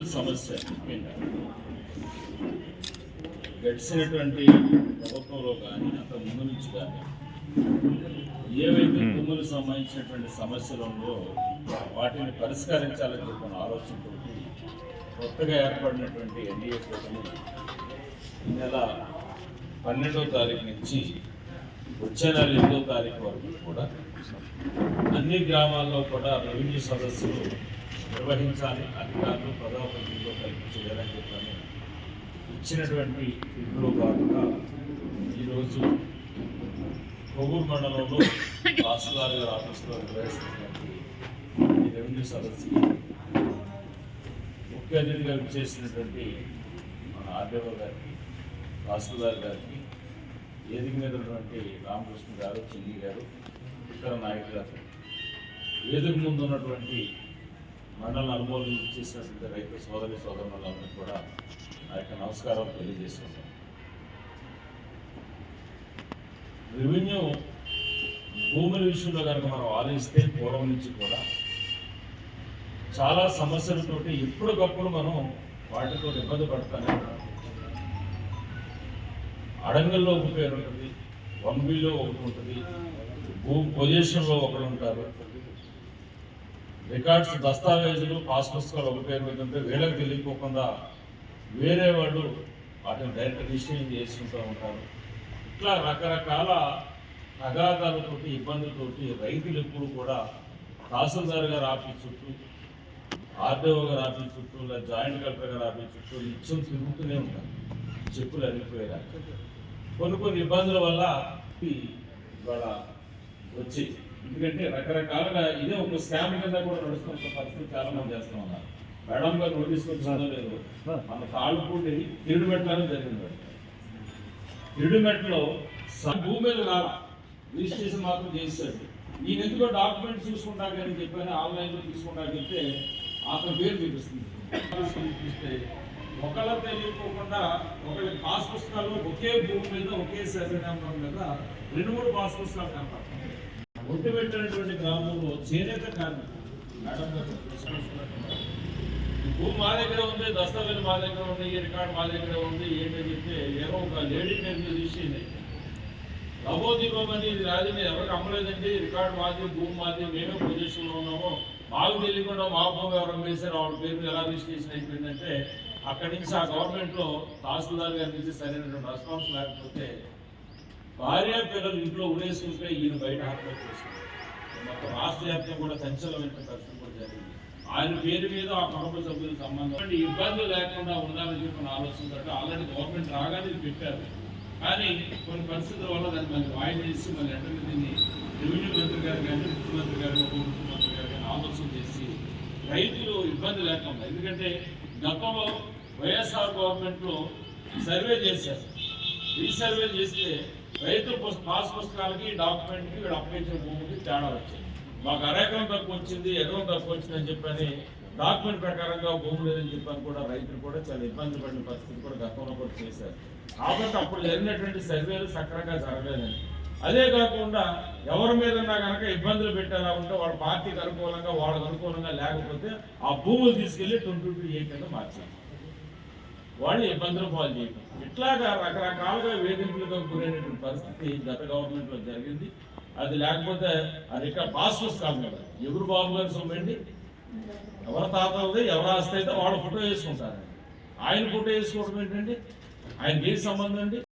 సమస్య. గడిచినటువంటి ప్రభుత్వంలో కానీ అంత ముందు నుంచి కానీ ఏవైతే భూములకు సంబంధించినటువంటి సమస్యలు ఉందో వాటిని పరిష్కరించాలని చెప్పిన ఆలోచనతో కొత్తగా ఏర్పడినటువంటి ఎన్డీఏ కూటమి ఈ నెల పన్నెండవ తారీఖు నుంచి వచ్చే నెల ఎనిమిదో తారీఖు వరకు కూడా. అన్ని గ్రామాల్లో కూడా రెవెన్యూ సదస్సులు నిర్వహించాలి. అధికారులు ప్రజాప్రతినిధులు కల్పించేయాలని చెప్పాను. ఇచ్చినటువంటి ఇంట్లో భాగంగా ఈరోజు కొవ్వూరు మండలంలో తహసీల్దార్ గారి ఆఫీసులో నిర్వహిస్తున్నటువంటి ఈ రెవెన్యూ సదస్సుకి ముఖ్య అతిథిగా చేసినటువంటి మన ఆర్డీఓ గారికి తహసీల్దార్ గారికి వేదిక మీద ఉన్నటువంటి రామకృష్ణ గారు చిన్ని గారు ఇతర నాయకులు గారు. వేదిక ముందు ఉన్నటువంటి మండలం అనుభవం చేసినటువంటి రైతు సోదరి సోదరులందరికీ కూడా నా యొక్క నమస్కారం తెలియజేస్తున్నాను. రెవెన్యూ భూముల విషయంలో కనుక మనం ఆలోచిస్తే పూర్వం నుంచి కూడా చాలా సమస్యలతోటి ఎప్పటికప్పుడు మనం వాటితో ఇబ్బంది పడతానే ఉన్నాం అడంగల్లో ఒక పేరు ఉంటుంది వన్ బిలో ఒకటి ఉంటుంది భూ పొజిషన్లో ఒకరు ఉంటారు. రికార్డ్స్ దస్తావేజులు పాస్ పుస్తకాలు ఒక పేరు మీద ఉంటే వీళ్ళకి తెలియకోకుండా వేరే వాళ్ళు వాటిని డైరెక్ట్ రిజిస్ట్రేషన్ చేసుకుంటూ ఉంటారు. ఇట్లా రకరకాల తగాదాలతోటి ఇబ్బందులతోటి రైతులు ఎప్పుడు కూడా తహసీల్దార్ గారు ఆఫీస్ చుట్టూ ఆర్డీఓ గారు ఆఫీస్ చుట్టూ లేదా జాయింట్ కలెక్టర్ గారు ఆఫీస్ చుట్టూ నిత్యం తిరుగుతూనే ఉంటారు. చెప్పులు అరిగిపోయారు కొన్ని కొన్ని ఇబ్బందుల వల్ల ఇవాళ వచ్చి ఎందుకంటే రకరకాలుగా ఇదే ఒక స్కామ్ కింద కూడా నడుస్తున్న పరిస్థితి చాలా మంది చేస్తూ ఉన్నారు. మేడం గారు నోటీస్ వచ్చిందో లేదు మన తాళ్ళపూడి తిరుడు పెట్టాలని జరిగింది. మేడం. తిరుడుమెట్లో భూమి మీద రాలా. రిజిస్ట్రేషన్ మాత్రం చేశాడు నేను ఎందుకో డాక్యుమెంట్స్ చూసుకుంటాకని చెప్పాను ఆన్లైన్లో లో తీసుకుంటాకెళ్తే అతని పేరు చూపిస్తుంది చూపిస్తే ఒకళ్ళ తెలియకోకుండా ఒకళ్ళ పాస్ పుస్తకాలు ఒకే భూమి మీద ఒకే శాసనం మీద రెండు మూడు పాస్ పుస్తకాలు కనపడతాయి ఒట్టు పెట్టినటువంటి గ్రామంలో చేనేత కార్మికులు మేడం భూమి మా దగ్గర ఉంది దస్తావేజ్ మా దగ్గర ఉంది ఈ రికార్డు మా దగ్గర ఉంది ఏంటని చెప్తే ఏదో ఒక లేడీ పేరు మీద తీసింది లభోదీపం అని ఇది రాజు మీద ఎవరికి అమ్మలేదండి రికార్డ్ మాది భూమి మాది మేమే పొజిషన్లో ఉన్నాము. మాకు తెలియకుండా మా భూమి ఎవరు అమ్మేశారు ఆవిడ పేరు ఎలా రిజిస్ట్రేషన్ అయిపోయిందంటే అక్కడి నుంచి ఆ గవర్నమెంట్లో తహసీల్దార్ గారి నుంచి సరైనటువంటి రెస్పాన్స్ లేకపోతే భార్య పిల్లలు ఇంట్లో ఉరేసుకుంటే ఈయన బయట ఆత్మహత్య చేసుకుంటారు. మొత్తం రాష్ట్ర వ్యాప్తంగా కూడా సంచలమైన పరిస్థితి కూడా జరిగింది. ఆయన పేరు మీద ఆ కుటుంబ సభ్యుల సంబంధం ఇబ్బందులు లేకుండా ఉండాలని చెప్పిన ఆలోచన ఆల్రెడీ గవర్నమెంట్ రాగానే ఇది పెట్టారు. కానీ కొన్ని పరిస్థితుల వల్ల దాన్ని మళ్ళీ వాయిదా చేసి మళ్ళీ వెంటనే దీన్ని రెవెన్యూ మంత్రి గారు కానీ ముఖ్యమంత్రి గారు ఉప ముఖ్యమంత్రి గారు కానీ ఆలోచన చేసి రైతులు ఇబ్బంది లేకుండా ఎందుకంటే గతంలో వైఎస్ఆర్ గవర్నమెంట్లో సర్వే చేశారు. రీసర్వే చేస్తే రైతు పాస్ పుస్తకాలకి డాక్యుమెంట్కి వీడు అప్పించిన భూమికి తేడా వచ్చింది. మాకు అరెకరం తక్కువ వచ్చింది ఎకరం తక్కువ వచ్చింది అని చెప్పని డాక్యుమెంట్ ప్రకారంగా భూమి లేదని చెప్పని కూడా రైతులు కూడా చాలా ఇబ్బంది పడిన పరిస్థితి కూడా గతంలో కూడా చేశారు. కాబట్టి అప్పుడు జరిగినటువంటి సర్వేలు సక్రమంగా జరగలేదని. అదే కాకుండా ఎవరి మీద కనుక ఇబ్బందులు పెట్టేలా ఉంటే వాళ్ళ పార్టీకి అనుకూలంగా వాళ్ళకి అనుకూలంగా లేకపోతే ఆ భూములు తీసుకెళ్ళి ట్వంటీ టూ ఏ కింద మార్చారు. వాళ్ళు ఇబ్బందులు పాలు చేయడం ఇట్లాగా రకరకాలుగా వేధింపులుగా గురైనటువంటి పరిస్థితి గత గవర్నమెంట్లో జరిగింది. అది లేకపోతే అది ఇక్కడ పాస్ పుస్తకాలు కదా. ఎవరు బాబు గారు సొమ్మండి ఎవరి తాత ఉంది ఎవరు ఆస్తి అయితే వాళ్ళ ఫోటో వేసుకుంటారు. ఆయన ఫోటో వేసుకోవడం ఏంటండి? ఆయనకి ఏ సంబంధం అండి?